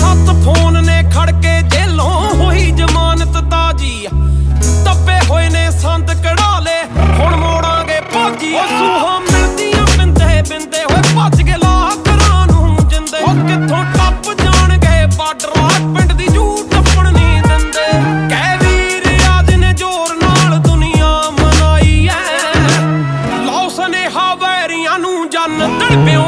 ਸੱਤ ਫੋਨ ਨੇ ਖੜ ਕੇ ਜੇਲੋਂ ਹੋਈ ਜ਼ਮਾਨਤ ਤਾਜੀ। ਤੱਪੇ ਹੋਏ ਨੇ ਸੰਦ ਕਢਾ ਲੈ ਹੁਣ ਮੋੜਾਂਗੇ ਭਾਜੀ ਉਹ ਸੂਹਾ ਮਿਲਦੀਆਂ ਬਿੰਦੇ ਬਿੰਦੇ ਹੋਏ ਭੱਜ ਕੇ ਲਾ ਕਰਾਂ ਨੂੰ ਜਿੰਦੇ। ਉਹ ਕਿੱਥੋਂ ਟੱਪ ਜਾਣਗੇ ਬਾਰਡਰ ਆ ਪਿੰਡ ਦੀ ਜੂ ਟੱਪਣ ਨਹੀਂ ਦਿੰਦੇ। ਕਹਿ ਵੀਰ ਰਾਜ ਨੇ ਜ਼ੋਰ ਨਾਲ ਦੁਨੀਆ ਮਨਾਈ ਐ। ਲਾਉ ਸਨੇਹਾ ਵੈਰੀਆਂ ਨੂੰ ਜੰਨ, ਤੜਪਿਓ